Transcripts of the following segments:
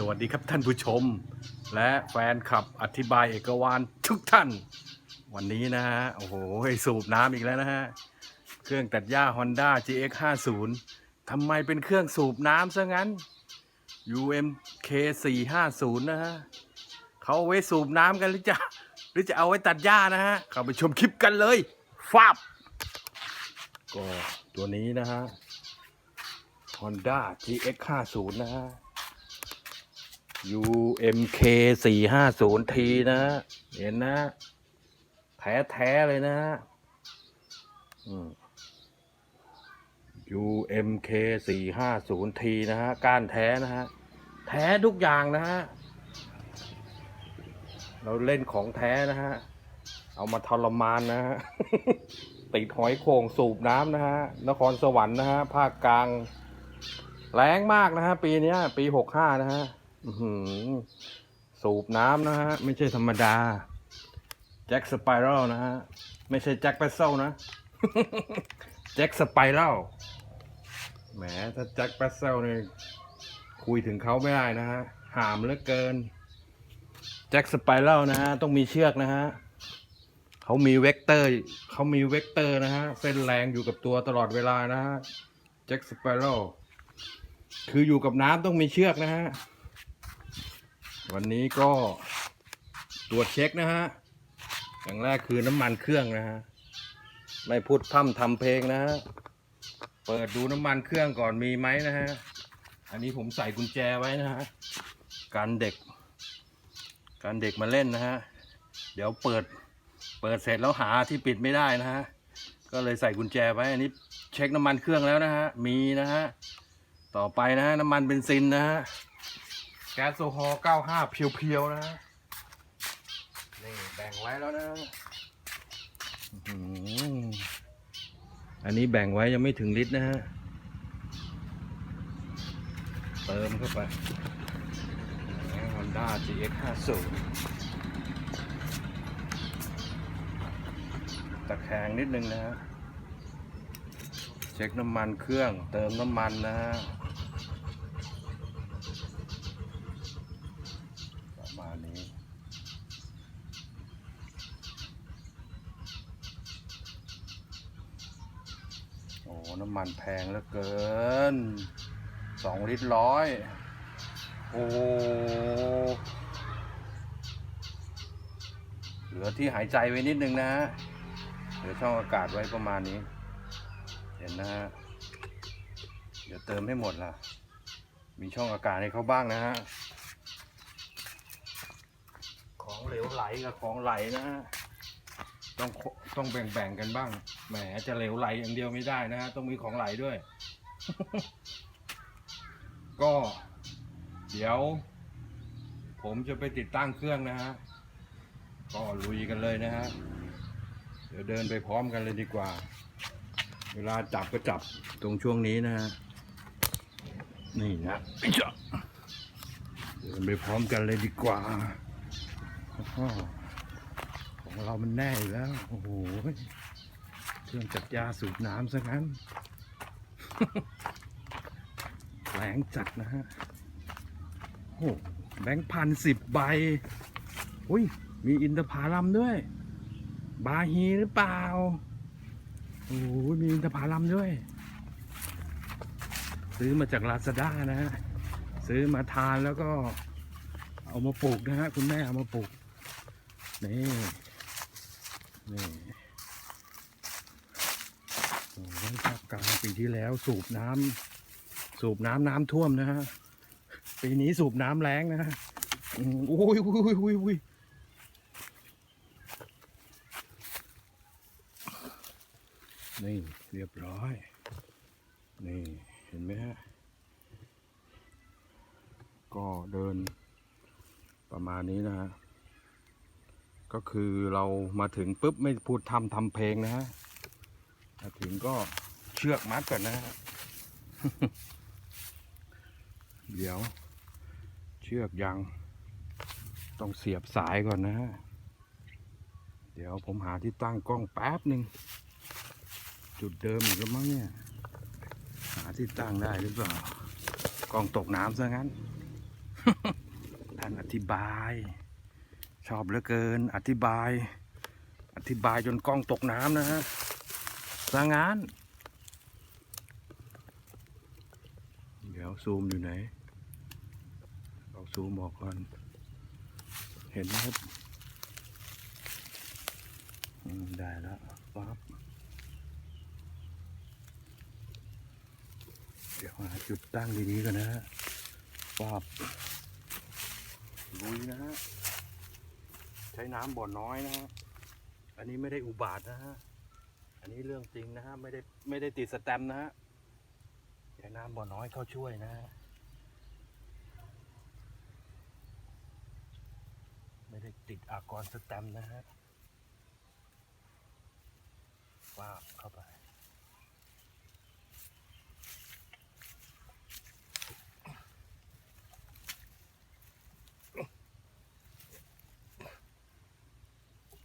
สวัสดีครับท่านผู้ชม และแฟนคลับอธิบายเอกวานทุกท่าน วันนี้นะฮะ โอ้โห สูบน้ำอีกแล้วนะฮะ เครื่องตัดหญ้า Honda GX 50ทำไมเป็นเครื่องสูบน้ำซะงั้น UMK 450นะฮะเขาเอาไว้สูบน้ำกันหรือจะหรือจะเอาไว้ตัดหญ้านะฮะเข้าไปชมคลิปกันเลยฟาบก็ตัวนี้นะฮะ Honda GX 50นะฮะ UMK 450 T นะฮะเห็นนะ แท้แท้เลยนะฮะอืม UMK 450 T นะฮะ ก้านแท้นะฮะ แท้ทุกอย่างนะฮะ เราเล่นของแท้นะฮะ เอามาทรมานนะฮะ ติดหอยโข่งสูบน้ำนะฮะ นครสวรรค์นะฮะ ภาคกลาง แรงมากนะฮะ ปีนี้ปีหกห้านะฮะ สูบน้ำนะฮะ ไม่ใช่ธรรมดา แจ็คสไปรัลนะฮะ ไม่ใช่แจ็คแปซเซลนะ แจ็คสไปรัลแหมถ้าแจ็คแปซเซลเนี่ยคุยถึงเขาไม่ได้นะฮะ หามเหลือเกิน แจ็คสไปรัลนะฮะ ต้องมีเชือกนะฮะเขามีเวกเตอร์เขามีเวกเตอร์นะฮะ เส้นแรงอยู่กับตัวตลอดเวลานะฮะ แจ็คสไปรัลคืออยู่กับน้ำต้องมีเชือกนะฮะ วันนี้ก็ตรวจเช็คนะฮะ อย่างแรกคือน้ำมันเครื่องนะฮะ ไม่พูดพร่ำทำเพลงนะฮะ เปิดดูน้ำมันเครื่องก่อนมีไหมนะฮะ อันนี้ผมใส่กุญแจไว้นะฮะ การเด็ก การเด็กมาเล่นนะฮะ เดี๋ยวเปิด เปิดเสร็จแล้วหาที่ปิดไม่ได้นะฮะ ก็เลยใส่กุญแจไว้ อันนี้เช็คน้ำมันเครื่องแล้วนะฮะ มีนะฮะ ต่อไปนะฮะน้ำมันเบนซินนะฮะ แก๊สโซฮอล์95 เพียวๆ นะฮะนี่แบ่งไว้แล้วนะอื้อหืออันนี้แบ่งไว้ยังไม่ถึงลิตรนะฮะ เติมเข้าไปฮอนด้า GX 50ตะแคงนิดนึงนะฮะ เช็คน้ำมันเครื่อง เติมน้ำมันนะฮะประมาณนี้ โอ้ น้ำ มันแพงเหลือเกินสองลิตรร้อยโอ้เหลือที่หายใจไว้นิดนึงนะฮะเหลือช่องอากาศไว้ประมาณนี้ เห็นนะฮะเดี๋ยวเติมให้หมดล่ะ มีช่องอากาศให้เขาบ้างนะฮะของเหลวไหลกับของไหลนะฮะ ต้องต้องแบ่งๆกันบ้าง แหมจะเหลวไหลอย่างเดียวไม่ได้นะฮะ ต้องมีของไหลด้วย ก็ เดี๋ยว ผมจะไปติดตั้งเครื่องนะฮะ ก็ลุยกันเลยนะฮะ เดี๋ยวเดินไปพร้อมกันเลยดีกว่า เวลาจับก็จับตรงช่วงนี้นะฮะ นี่นะเดินไปพร้อมกันเลยดีกว่า ของเรามันแน่อยู่แล้ว โอ้โห เครื่องจัดยาสูบน้ำซะงั้นแรงจัดนะฮะ โอ้แบงค์พันสิบใบ อุ้ย มีอินทผลัมด้วย บาฮีหรือเปล่า โอ้มีอินทผลัมด้วย ซื้อมาจากลาซาด้านะฮะ ซื้อมาทานแล้วก็เอามาปลูกนะฮะ คุณแม่เอามาปลูก นี่ นี่โอ้ยภาคกลางปีที่แล้วสูบน้ำสูบน้ำน้ำท่วมนะฮะปีนี้สูบน้ำแรงนะฮะโอ้ยโอ้ยโอ้ยโอ้ยโอ้ยนี่เรียบร้อย นี่เห็นไหมฮะ ก็เดินประมาณนี้นะฮะ ก็คือเรามาถึงปุ๊บไม่พูดทำทำเพลงนะฮะมาถึงก็เชือกมัดก่อนนะฮะเดี๋ยว เชือกยัง ต้องเสียบสายก่อนนะฮะเดี๋ยวผมหาที่ตั้งกล้องแป๊บหนึ่งจุดเดิมอีกแล้วมั้งเนี่ย หาที่ตั้งได้หรือเปล่ากล้องตกน้ำซะงั้นท่านอธิบาย ชอบเหลือเกิน อธิบาย อธิบายจนกล้องตกน้ำนะฮะสร้างงาน เดี๋ยวซูมอยู่ไหน เอาซูมบอกก่อน เห็นไหมครับได้แล้วปั๊บเดี๋ยวหาจุดตั้งดีๆกันนะฮะปั๊บลุยนะฮะ ใช้น้ำบ่อน้อยนะฮะ อันนี้ไม่ได้อุบาทนะฮะ อันนี้เรื่องจริงนะฮะ ไม่ได้ไม่ได้ติดสแตมนะฮะ ใช้น้ำบ่อน้อยเข้าช่วยนะฮะ ไม่ได้ติดอากรสแตมนะฮะว่าเข้าไป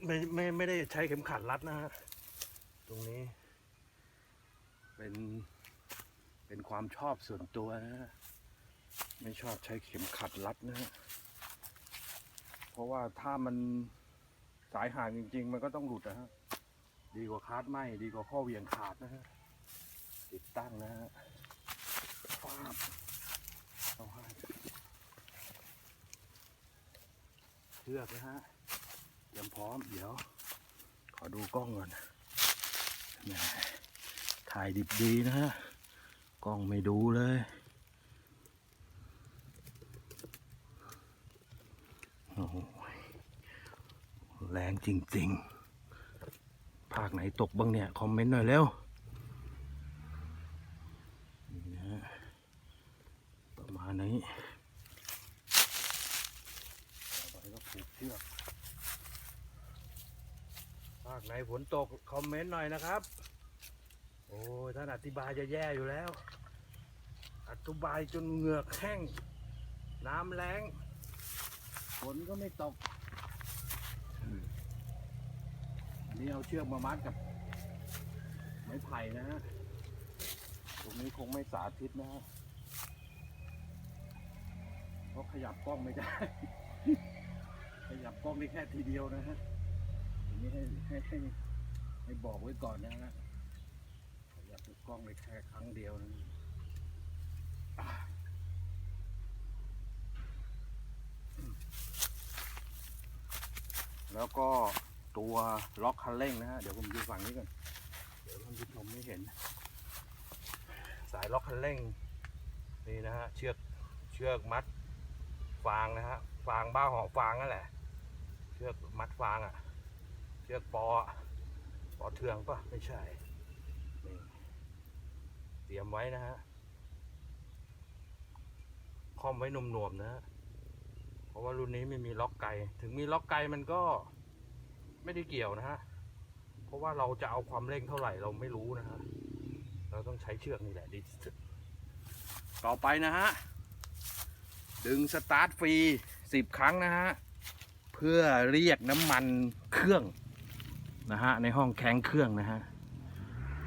ไม่ไม่ไม่ได้ใช้เข็มขัดรัดนะฮะ ตรงนี้ เป็นเป็นความชอบส่วนตัวนะฮะ ไม่ชอบใช้เข็มขัดรัดนะฮะ เพราะว่าถ้ามันสายห่างจริง ๆ มันก็ต้องหลุดนะฮะ ดีกว่าคาดไหมดีกว่าข้อเหวียงขาดนะฮะ ติดตั้งนะฮะฟาบเอาให้เชือกนะฮะ เตรียมพร้อม เดี๋ยว ขอดูกล้องก่อนถ่ายดิบดีนะฮะ กล้องไม่ดูเลย โอ้โห แรงจริง ๆ ภาคไหนตกบ้างเนี่ย คอมเมนต์หน่อยเร็ว นี่นะฮะประมาณนี้ต่อไปก็ผูกเชือก ภาคไหนฝนตก คอมเมนต์หน่อยนะครับ โอ้ยท่านอธิบายจะแย่อยู่แล้ว อธิบายจนเหงือกแห้ง น้ำแรงฝนก็ไม่ตก อันนี้เอาเชือกมามัดกับ ไม้ไผ่นะฮะ ตรงนี้คงไม่สาธิตนะฮะ เพราะขยับกล้องไม่ได้ ขยับกล้องได้แค่ทีเดียวนะฮะ นี้ให้ให้ให้ให้บอกไว้ก่อนนะฮะอยากจะกล้องไปแค่ครั้งเดียวนะอ่แล้วก็ตัวล็อกคันเร่งนะฮะ เดี๋ยวผมดูฝั่งนี้ก่อน เดี๋ยวท่านผู้ชมไม่เห็น สายล็อกคันเร่ง นี่นะฮะ เชือกเชือกมัด ฟางนะฮะ ฟางบ้าหอฟางนั่นแหละ เชือกมัดฟางอะ ชือกปอ ปอเทืองปะไม่ใช่นี่เตรียมไว้นะฮะคอมไว้นมๆนะฮะเพราะว่ารุ่นนี้ไม่มีล็อกไกถึงมีล็อกไกมันก็ไม่ได้เกี่ยวนะฮะ เพราะว่าเราจะเอาความเร่งเท่าไหร่เราไม่รู้นะฮะ เราต้องใช้เชือกนี่แหละดีที่สุด ต่อไปนะฮะ ดึงสตาร์ทฟรีสิบครั้งนะฮะ เพื่อเรียกน้ำมันเครื่อง นะฮะในห้องแข้งเครื่องนะฮะ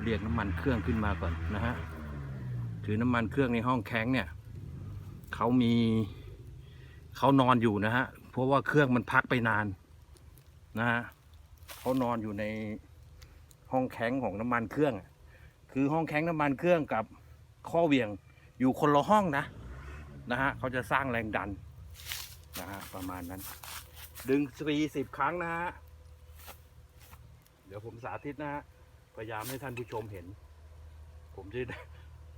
เรียกน้ำมันเครื่องขึ้นมาก่อนนะฮะถือน้ำมันเครื่องในห้องแข้งเนี่ยเขามีเขานอนอยู่นะฮะเพราะว่าเครื่องมันพักไปนานนะฮะเขานอนอยู่ในห้องแข้งของน้ำมันเครื่อง คือห้องแข้งน้ำมันเครื่องกับข้อเวียงอยู่คนละห้องนะนะฮะเขาจะสร้างแรงดันนะฮะประมาณนั้น ดึงสปีสิบครั้งนะฮะ ดี๋ยวผมสาธิตนะฮะพยายามให้ท่านผู้ชมเห็น ผมจะ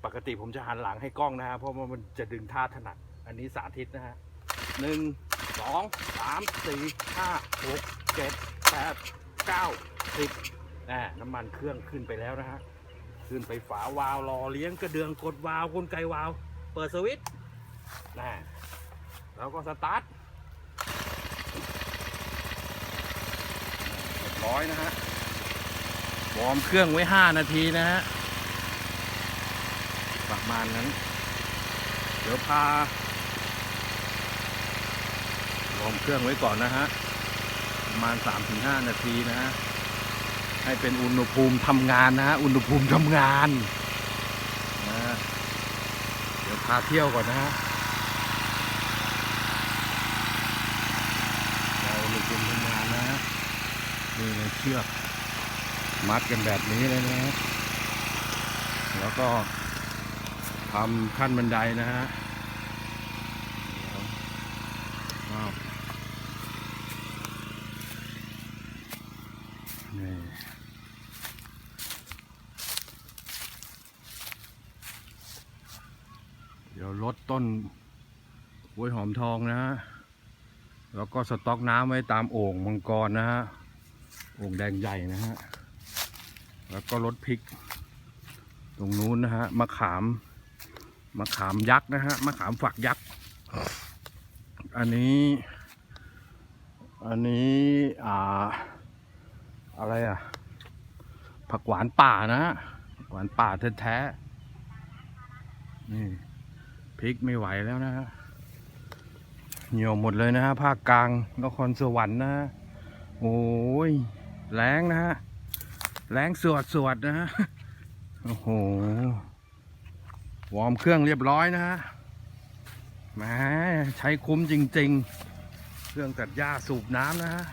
ปกติผมจะหันหลังให้กล้องนะฮะเพราะว่ามันจะดึงท่าถนัด อันนี้สาธิตนะฮะหนึ่งสองสามสี่ห้าหกเจ็ดแปดเก้าสิบนะน้ำมันเครื่องขึ้นไปแล้วนะฮะขึ้นไปฝาวาล์วรอเลี้ยงกระเดืองกดวาล์วกลไกวาล์วเปิดสวิตช์นะแล้วก็สตาร์ทร้อยนะฮะ วอร์มเครื่องไว้ 5 นาทีนะฮะ ประมาณนั้น เดี๋ยวพาวอร์มเครื่องไว้ก่อนนะฮะ ประมาณ 3-5 นาทีนะฮะ ให้เป็นอุณหภูมิทำงานนะฮะ อุณหภูมิทำงานนะเดี๋ยวพาเที่ยวก่อนนะฮะเราอุณหภูมิทำงานนะฮะนี่เลเชือก มัดกันแบบนี้เลยนะฮะแล้วก็ทำขั้นบันไดนะฮะนี่เดี๋ยวลดต้นกล้วยหอมทองนะฮะ แล้วก็สต็อกน้ำไว้ตามโอ่งมังกรนะฮะ โอ่งแดงใหญ่นะฮะ แล้วก็รถพริก ตรงนู้นนะฮะมะขามมะขามยักษ์นะฮะมะขามฝักยักษ์อันนี้ อันนี้อ่าอะไรอะ ผักหวานป่านะฮะผักหวานป่าแท้ๆนี่พริกไม่ไหวแล้วนะฮะเหี่ยวหมดเลยนะฮะภาคกลางนครสวรรค์นะฮะโอ้ยแรงนะฮะ แรงสวดสวดนะฮะ โอ้โห วอร์มเครื่องเรียบร้อยนะฮะแหมใช้คุ้มจริง ๆ เครื่องตัดหญ้าสูบน้ำนะฮะ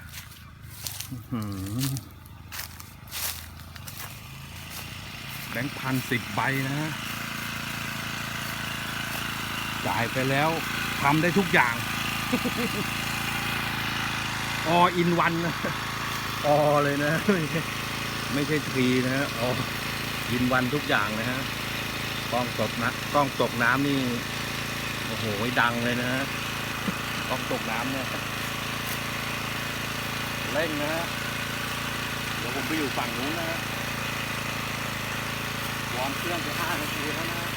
แบงค์พันสิบใบนะฮะ จ่ายไปแล้วทำได้ทุกอย่างออินวันนะอเลยนะ ไม่ใช่ทีนะฮะออินวันทุกอย่างนะฮะกล้องตกนะกล้องตกน้ำนี่โอ้โหดังเลยนะฮะกล้องตกน้ำเนี่ยเร่งนะฮะเดี๋ยวผมไปอยู่ฝั่งนู้นนะฮะวอร์มเครื่องไปห้านาทีแล้วนะฮะ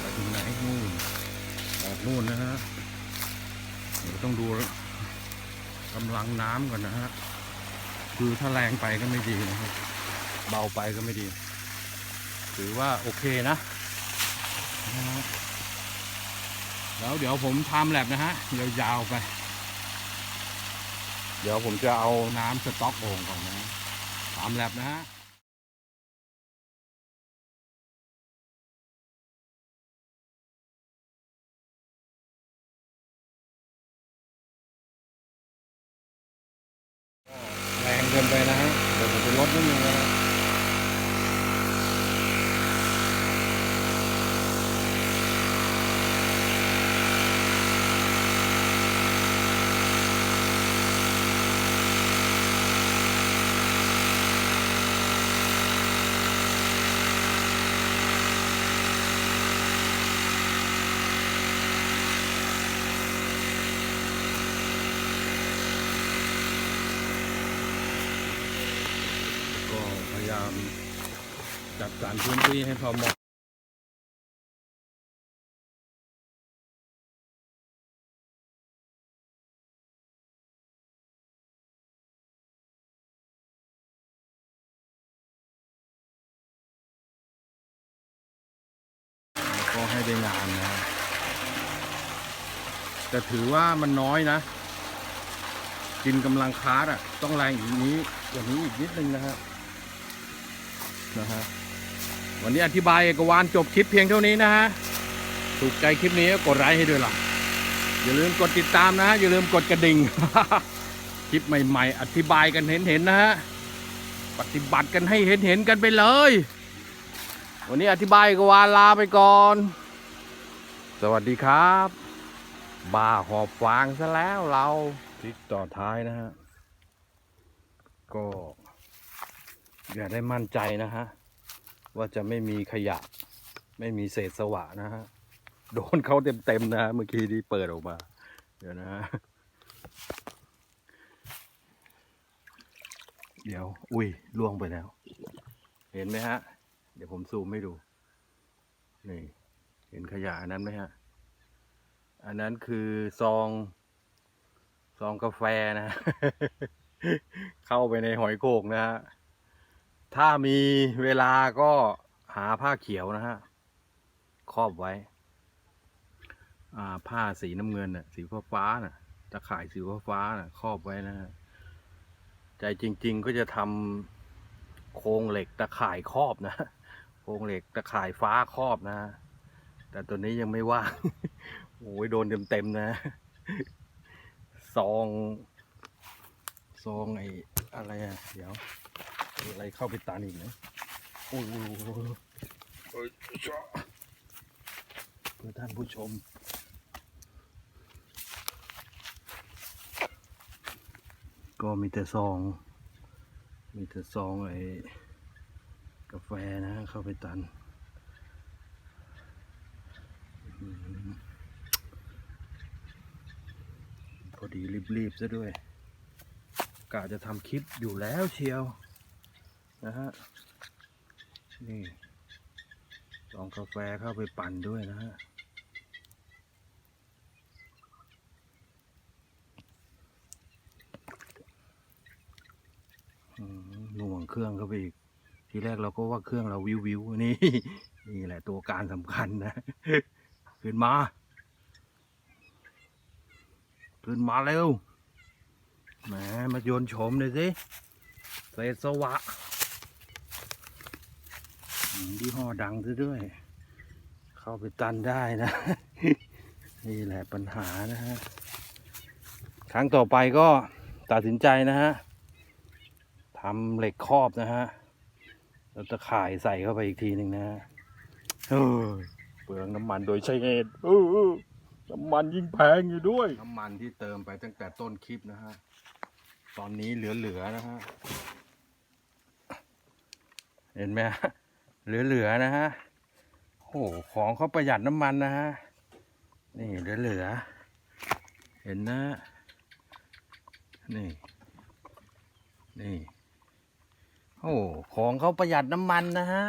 ไปถึงไหนนู่นออกนู่นนะฮะ เดี๋ยว ต้องดูกำลังน้ำก่อนนะฮะ คือถ้าแรงไปก็ไม่ดีนะครับ เบาไปก็ไม่ดี ถือว่าโอเคนะ แล้วเดี๋ยวผมทำแลบนะฮะยาวๆไป เดี๋ยวผมจะเอาน้ำสต๊อกโอ่งก่อนนะทำแลบนะฮะ เกินไปนะฮะเดี๋ยวผมจะลดนิดนึงนะ ยายามจัดสรรพื้นที่ให้พอเหมาะก็ให้ได้งานนะแต่ถือว่ามันน้อยนะกินกำลังคาร์ดอะ ต้องแรงอย่างนี้อย่างนี้อีกนิดนึงนะฮะ นะฮะวันนี้อธิบายเอกวานจบคลิปเพียงเท่านี้นะฮะถูกใจคลิปนี้ก็กดไลค์ให้ด้วยล่ะ อย่าลืมกดติดตามนะฮะอย่าลืมกดกระดิ่งคลิปใหม่ ๆ อธิบายกันเห็นๆนะฮะปฏิบัติกันให้เห็นๆกันไปเลย วันนี้อธิบายกวานลาไปก่อน สวัสดีครับบ้าหอบฟางซะแล้วเราพลิกต่อท้ายนะฮะก็ อย่าได้มั่นใจนะฮะ ว่าจะไม่มีขยะ ไม่มีเศษสวะนะฮะ โดนเขาเต็มๆนะฮะเมื่อกี้ที่เปิดออกมา เดี๋ยวนะฮะ เดี๋ยว อุ้ยล่วงไปแล้ว เห็นไหมฮะ เดี๋ยวผมซูมให้ดู นี่ เห็นขยะอันนั้นไหมฮะ อันนั้นคือซอง ซองกาแฟนะ เข้าไปในหอยโข่งนะฮะ ถ้ามีเวลาก็หาผ้าเขียวนะฮะครอบไว้ อ่า ผ้าสีน้ำเงินน่ะ สีฟ้าฟ้าน่ะตะข่ายสีฟ้าฟ้าน่ะครอบไว้นะฮะใจจริง ๆก็จะทำโครงเหล็กตะข่ายครอบนะโครงเหล็กตะข่ายฟ้าครอบนะ แต่ตัวนี้ยังไม่ว่างโอ้ยโดนเต็มๆนะซองซองไอ้อะไรอะเดี๋ยว อะไรเข้าไปตันอีกนะโอ้ยโอ้ยโอ้ยโอ้ยจ้าเพื่อท่านผู้ชมก็มีแต่ซอง มีแต่ซองไอ้กาแฟนะเข้าไปตันอืมพอดีรีบๆซะด้วยกะจะทำคลิปอยู่แล้วเชียว นะฮะ นี่ ลองกาแฟเข้าไปปั่นด้วยนะฮะ หน่วงเครื่องเข้าไปอีก ทีแรกเราก็ว่าเครื่องเราวิววิวนี่ นี่แหละตัวการสำคัญนะ ขึ้นมา ขึ้นมาเร็วแหมมาโยนโฉมเลยสิเศษสวะ ยี่ห้อดังซะด้วย เข้าไปตันได้นะ นี่แหละปัญหานะฮะ ครั้งต่อไปก็ตัดสินใจนะฮะทำเหล็กครอบนะฮะ แล้วตะข่ายใส่เข้าไปอีกทีหนึ่งนะฮะเออเปลืองน้ำมันโดยใช้เหตุเออน้ำมันยิ่งแพงอยู่ด้วย น้ำมันที่เติมไปตั้งแต่ต้นคลิปนะฮะ ตอนนี้เหลือๆนะฮะ เห็นไหมฮะ เหลือๆนะฮะโอ้โหของเขาประหยัดน้ำมันนะฮะ นี่เหลือๆเห็นนะ นี่ นี่ โอ้ของเขาประหยัดน้ำมันนะฮะ